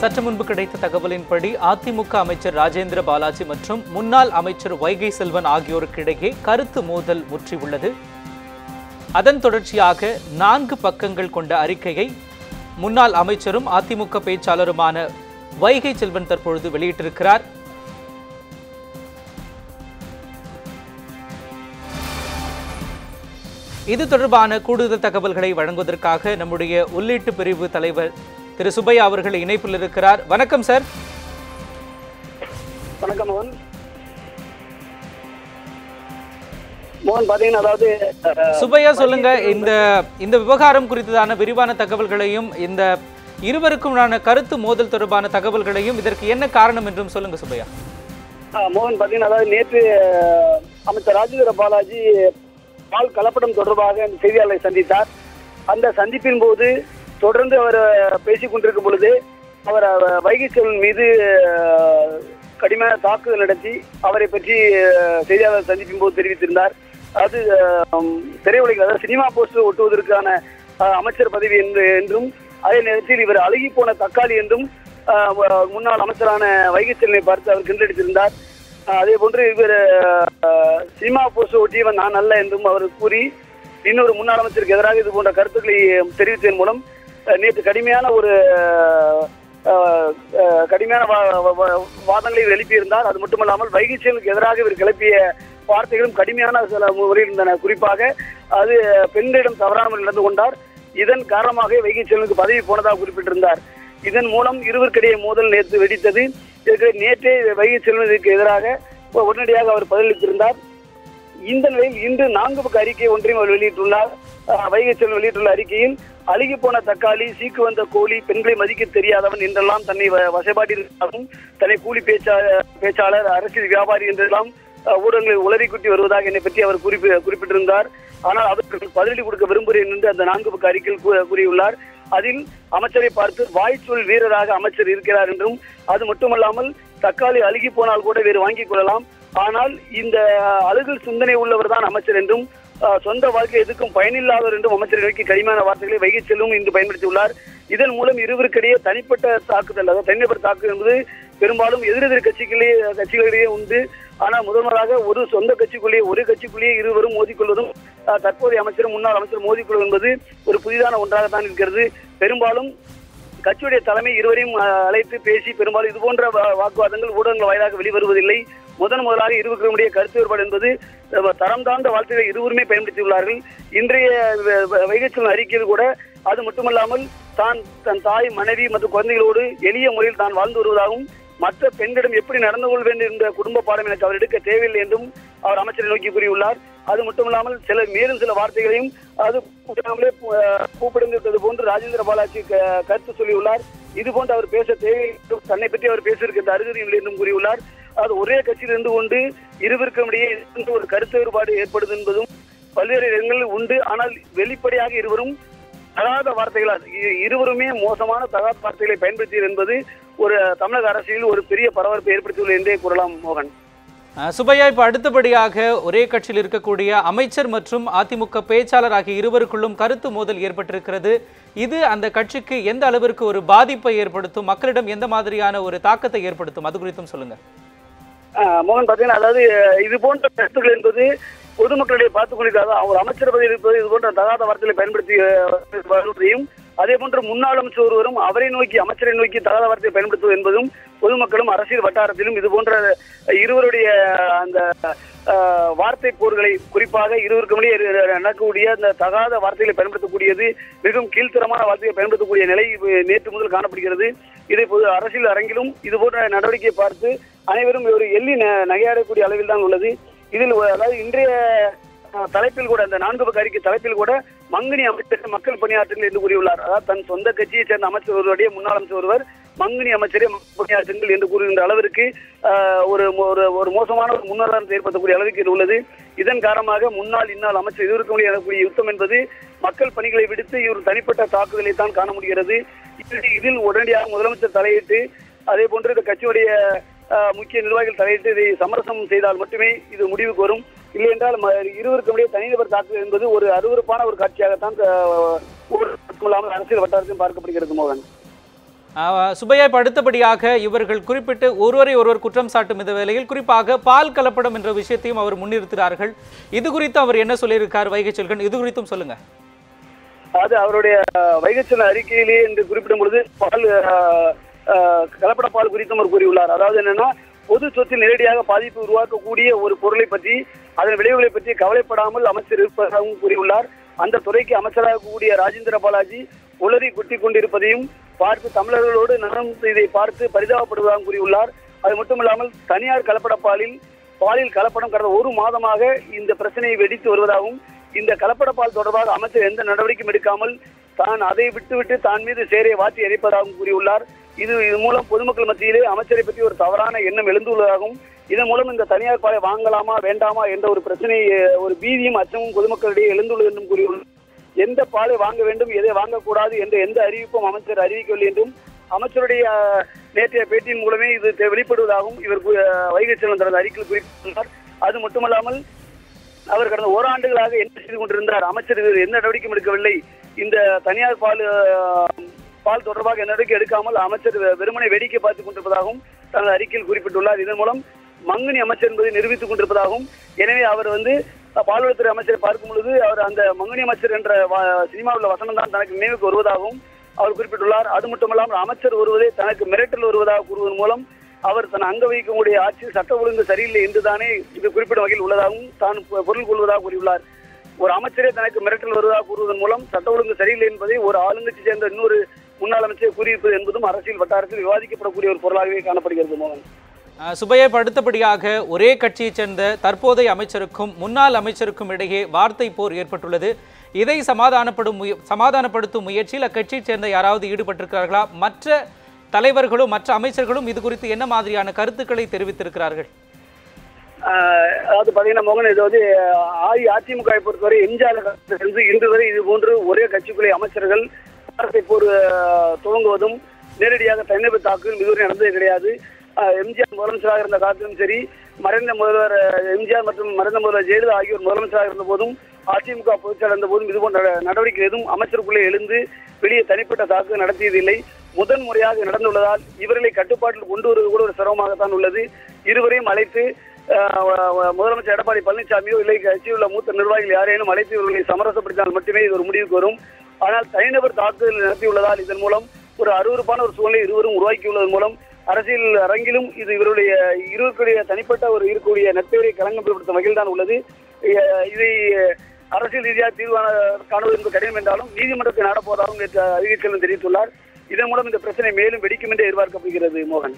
சற்று முன்பு கிடைத்த தகவலின்படி அதிமுக அமைச்சர் ராஜேந்திர பாலாஜி மற்றும் முன்னாள் அமைச்சர் வைகை செல்வன் ஆகியோருக்கு இடையே கருத்து மோதல் முற்றியுள்ளது. அதன் தொடர்ச்சியாக நான்கு பக்கங்கள் கொண்ட அறிக்கையை முன்னாள் அமைச்சரும் அதிமுக பேச்சாளருமான வைகை செல்வன் தற்பொழுது வெளியிட்டிருக்கிறார். இது தொடர்பான கூடுதல் தகவல்களை வழங்குவதற்காக நம்முடைய உள்ளீட்டு பிரிவு தலைவர் திரு சுப்பையா அவர்கள் இணைப்பில் இருக்கிறார். வணக்கம் சார். வணக்கம் மோகன். மோகன் பாத்தீங்கன்னா அதாவது அஹ், சுப்பையா சொல்லுங்க. இந்த இந்த விவகாரம் குறித்ததான விரிவான தகவல்களையும் இந்த இருவருக்குமான கருத்து மோதல் தொடர்பான தகவல்களையும் இதற்கு என்ன காரணம் என்றும் சொல்லுங்க சுப்பையா. அஹ், மோகன் பாத்தீங்கன்னா அதாவது நேற்று அமைச்சர் ராஜேந்திர பாலாஜி பால் கலப்படம் தொடர்பாக அந்த செய்தியாளரை சந்தித்தார். அந்த சந்திப்பின் போது தொடர்ந்து அவர் பேசிக் கொண்டிருக்கும் பொழுது அவர் வைகை செல்வன் மீது கடுமையான தாக்குதல் நடத்தி அவரை பற்றி செய்தியாளர் சந்திப்பின் போது தெரிவித்திருந்தார். அது அஹ், திரையுலகில் அதாவது சினிமா போஸ்டர் ஒட்டுவதற்கான அமைச்சர் பதவி என்று என்றும் அதே நேரத்தில் இவர் அழுகி போன தக்காளி என்றும் முன்னாள் அமைச்சரான வைகை செல்வனை பார்த்து அவர் கிண்டடித்திருந்தார் அதே போன்று இவர் சினிமா போஸ்டர் ஒட்டியவன் நான் அல்ல என்றும் அவர் கூறி இன்னொரு முன்னாள் அமைச்சருக்கு எதிராக இது போன்ற கருத்துக்களை தெரிவித்ததன் மூலம் நேற்று கடுமையான ஒரு கடுமையான வா- வா- வாதங்களை இவர் எழுப்பியிருந்தார். அது மட்டுமல்லாமல் வைகை எதிராக இவர் கிளப்பிய வார்த்தைகளும் கடுமையான சில முறையில் இருந்தன. குறிப்பாக அது பெண்களிடம் தவறாமல் நடந்து கொண்டார். இதன் காரணமாக வைகை பதவி போனதாக குறிப்பிட்டிருந்தார். இதன் மூலம் இருவருக்கிடையே மோதல் நேற்று வெடித்தது. நேற்றே வைகை செல்வதற்கு எதிராக உடனடியாக அவர் பதிலளித்திருந்தார். இந்த நிலையில் இன்று நான்கு பக்க அறிக்கை ஒன்றையும் அவர் வெளியிட்டுள்ளார். வைகை செல்வன் வெளியிட்டுள்ள அறிக்கையில் அழுகி போன தக்காளி சீக்கு வந்த கோழி பெண்களை மதிக்க தெரியாதவன் என்றெல்லாம் தன்னை வ- வசைபாட்டியிருந்தாலும் தன்னை கூலி பேச்சாளர் பேச்சாளர் அரசியல் வியாபாரி என்றெல்லாம் ஊடகங்களில் உளறி குட்டி வருவதாக என்னை பற்றி அவர் குறிப்பிட்டிருந்தார். ஆனால் அதற்கு பதிலடி கொடுக்க விரும்புகிறேன் என்று அந்த நான்கு பக்க அறிக்கையில் கூறியுள்ளார். அதில் அமைச்சரை பார்த்து வாய்ச்சொல் வீரராக அமைச்சர் இருக்கிறார் என்றும் அது மட்டுமல்லாமல் தக்காளி அழுகி போனால் கூட வேறு வாங்கிக் கொள்ளலாம். ஆனால் இந்த அழுகல் சிந்தனை உள்ளவர் தான் அமைச்சர் என்றும் சொந்த வாழ்க்கை எதுக்கும் பயனில்லாதவர் என்றும் அமைச்சர் நோக்கி கடுமையான வார்த்தைகளை வைகை செல்லும் இன்று பயன்படுத்தியுள்ளார். இதன் மூலம் இருவருக்கிடையே தனிப்பட்ட தாக்குதல் அதாவது தனிநபர் தாக்குதல் என்பது பெரும்பாலும் எதிரெதிர் கட்சிகளே கட்சிகளிடையே உண்டு. ஆனால் முதல்வராக ஒரு சொந்த கட்சிக்குள்ளேயே ஒரு கட்சிக்குள்ளேயே இருவரும் மோதிக்கொள்வதும் தற்போதைய அமைச்சரும் முன்னாள் அமைச்சர் மோதிக்கொள்வது என்பது ஒரு புதிதான ஒன்றாகத்தான் இருக்கிறது. பெரும்பாலும் கட்சியுடைய தலைமை இருவரையும் அழைத்து பேசி பெரும்பாலும் இது போன்ற வாக்குவாதங்கள் ஊடகங்கள் வாயிலாக வெளிவருவதில்லை. முதன் முதலாக இருவருடைய கருத்து வேறுபாடு என்பது தரம் தாழ்ந்த வார்த்தைகளை இருவருமே பயன்படுத்தியுள்ளார்கள். இன்றைய வ- வ- அறிக்கையில் கூட அது மட்டுமல்லாமல் தான் தன் தாய் மனைவி மற்றும் குழந்தைகளோடு எளிய முறையில் தான் வாழ்ந்து வருவதாகவும் மற்ற பெண்களிடம் எப்படி நடந்து கொள்ள வேண்டும் என்ற குடும்ப பாடம் எனக்கு அவர் எடுக்க தேவையில்லை என்றும் அவர் அமைச்சரை நோக்கி கூறியுள்ளார். அது மட்டுமில்லாமல் சில மேலும் சில வார்த்தைகளையும் அது கூப்பிடாமலே போன்று ராஜேந்திர பாலாஜி கருத்து சொல்லியுள்ளார். இது போன்று அவர் பேச தேவை தன்னை பற்றி அவர் பேசியிருக்கின்ற அருகதை இல்லை என்றும் கூறியுள்ளார். அது ஒரே கட்சியில் இருந்து கொண்டு இருவருக்கும் இடையே ஒரு கருத்து வேறுபாடு ஏற்படுது என்பதும் பல்வேறு இடங்களில் உண்டு. ஆனால் வெளிப்படையாக இருவரும் தகாத வார்த்தைகளால் இ- இருவருமே மோசமான தகாத வார்த்தைகளை பயன்படுத்தியது என்பது ஒரு தமிழக அரசியலில் ஒரு பெரிய பரபரப்பை ஏற்படுத்தியுள்ளது என்றே கூறலாம் மோகன். அஹ், சுப்பையா இப்போ அடுத்தபடியாக ஒரே கட்சியில் இருக்கக்கூடிய அமைச்சர் மற்றும் அதிமுக பேச்சாளர் ஆகிய இருவருக்குள்ளும் கருத்து மோதல் ஏற்பட்டிருக்கிறது. இது அந்த கட்சிக்கு எந்த அளவிற்கு ஒரு பாதிப்பை ஏற்படுத்தும் மக்களிடம் எந்த மாதிரியான ஒரு தாக்கத்தை ஏற்படுத்தும் அது குறித்தும் சொல்லுங்க. மோகன் பார்த்தீங்கன்னா அதாவது இது போன்ற கருத்துக்கள் என்பது பொதுமக்களிடையே பார்த்துக் கொண்டிருக்காது. அவர் அமைச்சர் பதவியில் இருப்பது இது போன்ற தகாத வார்த்தைகளை பயன்படுத்தி வருவதையும் அதே போன்று முன்னாள் அமைச்சர் ஒருவரும் அவரை நோக்கி அமைச்சரை நோக்கி தகாத வார்த்தையை பயன்படுத்துவது என்பதும் பொதுமக்களும் அரசியல் வட்டாரத்திலும் இது போன்ற இருவருடைய அந்த வார்த்தை போர்களை குறிப்பாக இருவருக்குமே நடக்கக்கூடிய அந்த தகாத வார்த்தைகளை பயன்படுத்தக்கூடியது மிகவும் கீழ்த்தரமான வார்த்தையை பயன்படுத்தக்கூடிய நிலை நேற்று முதல் காணப்படுகிறது. இதை பொது அரசியல் அரங்கிலும் இது போன்ற நடவடிக்கையை பார்த்து அனைவரும் ஒரு எள்ளி ந- நகையாடக்கூடிய அளவில் தான் உள்ளது. இதில் அதாவது இன்றைய தலைப்பில் கூட அந்த நான்கு பக்க அறிக்கை தலைப்பில் கூட மங்கனி அமைச்சர் மக்கள் பணியாற்றுங்கள் என்று கூறியுள்ளார். அதாவது தன் சொந்த கட்சியை சேர்ந்த அமைச்சர் ஒருவருடைய முன்னாள் அமைச்சர் ஒருவர் மங்கனி அமைச்சரே பணியாற்றுங்கள் என்று கூறுகின்ற அளவிற்கு ஒரு ஒரு ஒரு மோசமான ஒரு முன்னுதாரணத்தை ஏற்படுத்தக்கூடிய அளவுக்கு இது உள்ளது. இதன் காரணமாக முன்னாள் இன்னால் அமைச்சர் இருவருக்கும் எனக்கூடிய யுத்தம் என்பது மக்கள் பணிகளை விடுத்து இவர் தனிப்பட்ட தாக்குதலை தான் காண முடிகிறது. இதில் இதில் உடனடியாக முதலமைச்சர் தலையிட்டு அதே போன்று இந்த கட்சியுடைய முக்கிய நிர்வாகிகள் தலையிட்டு இதை சமரசம் செய்தால் மட்டுமே இது முடிவுக்கு வரும். இல்லை என்றால் இருவருக்கும் இடையே தனிநபர் தாக்குதல் என்பது ஒரு அருவருப்பான ஒரு காட்சியாகத்தான் அரசியல் வட்டாரத்தையும் பார்க்கப்படுகிறது மோகன். சுபையா அடுத்தபடியாக இவர்கள் குறிப்பிட்டு ஒருவரை ஒருவர் குற்றம் சாட்டும் இந்த வேளையில் குறிப்பாக பால் கலப்படம் என்ற விஷயத்தையும் அவர் முன்னிறுத்துகிறார்கள். இது குறித்து அவர் என்ன சொல்லியிருக்கார் வைகை செல்கன்? இது குறித்தும் சொல்லுங்க. அது அவருடைய வைகச்சல அறிக்கையிலேயே என்று குறிப்பிடும் பொழுது பால் கலப்பட பால் குறித்தும் அவர் கூறியுள்ளார். அதாவது என்னன்னா பொது சொத்தில் நேரடியாக பாதிப்பு உருவாக்கக்கூடிய ஒரு பொருளை பற்றி அதன் விளைவுகளை பற்றி கவலைப்படாமல் அமைச்சர் இருப்பதாகவும் கூறியுள்ளார். அந்த துறைக்கு அமைச்சராக கூடிய ராஜேந்திர பாலாஜி உளறி குட்டி கொண்டிருப்பதையும் பார்த்து தமிழர்களோடு நலம் இதை பார்த்து பரிதாபப்படுவதாகவும் கூறியுள்ளார். அது மட்டுமில்லாமல் தனியார் கலப்பட பாலில் பாலில் கலப்படம் கடந்த ஒரு மாதமாக இந்த பிரச்சனையை வெடித்து வருவதாகவும் இந்த கலப்பட பால் தொடர்பாக அமைச்சர் எந்த நடவடிக்கையும் எடுக்காமல் தான் அதை விட்டுவிட்டு தான் மீது சேரை வாட்டி எரிப்பதாகவும் கூறியுள்ளார். இது இது மூலம் பொதுமக்கள் மத்தியிலே அமைச்சரை பற்றி ஒரு தவறான எண்ணம் எழுந்துள்ளதாகவும் இதன் மூலம் இந்த தனியார் பாலை வாங்கலாமா வேண்டாமா என்ற ஒரு பிரச்சனை ஒரு பீதியும் அச்சமும் பொதுமக்களிடையே எழுந்துள்ளது என்றும் கூறியுள்ளது எந்த பாலை வாங்க வேண்டும் எதை வாங்கக்கூடாது என்ற எந்த அறிவிப்பும் அமைச்சர் அறிவிக்கவில்லை என்றும் அமைச்சருடைய நேற்றைய பேட்டியின் மூலமே இது தெ- வெளிப்படுவதாகவும் இவர் கு- வைகை செல்வன் தனது அறிக்கையில் குறிப்பிட்டுள்ளார் அது மட்டுமல்லாமல் அவர் கடந்த ஓராண்டுகளாக என்ன செய்து கொண்டிருந்தார் அமைச்சர் இவர் எந்த நடவடிக்கையும் எடுக்கவில்லை. இந்த தனியார் பால் பால் தொடர்பாக எந்த நடவடிக்கை எடுக்காமல் அமைச்சர் வெறுமனை வேடிக்கை பார்த்துக் கொண்டிருப்பதாகவும் தனது அறிக்கையில் குறிப்பிட்டுள்ளார். இதன் மூலம் மங்கனி அமைச்சர் என்பதை நிரூபித்துக் கொண்டிருப்பதாகவும் எனவே அவர் வந்து பால்வளத்துறை அமைச்சரை பார்க்கும் பொழுது அவர் அந்த மங்கனி அமைச்சர் என்ற சினிமாவில் வசனம் தான் தனக்கு நினைவுக்கு வருவதாகவும் அவர் குறிப்பிட்டுள்ளார். அது மட்டுமல்லாமல் அமைச்சர் வருவதே தனக்கு மிரட்டல் வருவதாக கூறுவதன் மூலம் அவர் தன் அங்க வகிக்கக்கூடிய ஆட்சியில் சட்ட ஒழுங்கு சரியில்லை என்றுதானே இது குறிப்பிடும் வகையில் உள்ளதாகவும் தான் பொருள் கொள்வதாக கூறியுள்ளார். ஒரு அமைச்சரே தனக்கு மிரட்டல் வருவதாக கூறுவதன் மூலம் சட்ட ஒழுங்கு சரியில்லை என்பதை ஒரு ஆளுங்கட்சி சேர்ந்த இன்னொரு முன்னாள் அமைச்சர் கூறியிருப்பது என்பதும் அரசியல் வட்டாரத்தில் விவாதிக்கப்படக்கூடிய ஒரு பொருளாகவே காணப்படுகிறது மோகன். ஆஹ், படுத்தபடியாக அடுத்தபடியாக ஒரே கட்சியைச் சேர்ந்த தற்போதைய அமைச்சருக்கும் முன்னாள் அமைச்சருக்கும் இடையே வார்த்தை போர் ஏற்பட்டுள்ளது. இதை சமாதானப்படும் முய சமாதானப்படுத்தும் முயற்சியில் அக்கட்சியைச் சேர்ந்த யாராவது ஈடுபட்டிருக்கிறார்களா? மற்ற தலைவர்களும் மற்ற அமைச்சர்களும் இது குறித்து என்ன மாதிரியான கருத்துக்களை தெரிவித்திருக்கிறார்கள்? அதாவது பாத்தீங்கன்னா மோகன் இது வந்து அஇஅதிமுக பொறுத்தவரை எம்ஜிஆர் இருந்து இன்று வரை இது போன்று ஒரே கட்சிக்குள்ளே அமைச்சர்கள் வார்த்தை போர் துவங்குவதும் நேரடியாக தனிநபர் தாக்குதல் இதுவரை நடந்தது கிடையாது. எம்ஜிஆர் முதலமைச்சராக இருந்த காலத்திலும் சரி மறைந்த முதல்வர் எம்ஜிஆர் மற்றும் மறைந்த முதல்வர் ஜெயலலிதா ஆகியோர் முதலமைச்சராக இருந்த போதும் அதிமுக பொதுச்செயலாளர் இருந்த போதும் இதுபோன்ற நடவடிக்கை எதுவும் அமைச்சருக்குள்ளே எழுந்து வெளியே தனிப்பட்ட தாக்குதல் நடத்தியதில்லை. முதன் முறையாக நடந்துள்ளதால் இவர்களை கட்டுப்பாட்டில் கொண்டு வருவது கூட ஒரு சிரமமாகத்தான் உள்ளது. இருவரையும் அழைத்து முதலமைச்சர் எடப்பாடி பழனிசாமியோ இல்லை கட்சியில் உள்ள மூத்த நிர்வாகிகள் யாரேனும் அழைத்து இவர்களை சமரசப்படுத்தினால் மட்டுமே இது ஒரு முடிவுக்கு வரும். ஆனால் தனிநபர் தாக்குதல் நடத்தியுள்ளதால் இதன் மூலம் ஒரு அருவருப்பான ஒரு சூழ்நிலை இருவரும் உருவாக்கியுள்ளதன் மூலம் அரசியல் அரங்கிலும் இது இவருடைய இருவருடைய தனிப்பட்ட ஒரு இருக்கக்கூடிய நட்பெயரை களங்கப்படுத்தும் வகையில் தான் உள்ளது இதை அரசியல் ரீதியாக தீர்வான காணுவது என்பது கடினம் என்றாலும் நீதிமன்றத்தை நாடப்போவதாகவும் நேற்று அறிவிக்கலும் தெரிவித்துள்ளார். இதன் மூலம் இந்த பிரச்சனை மேலும் வெடிக்கும் என்று எதிர்பார்க்கப்படுகிறது மோகன்.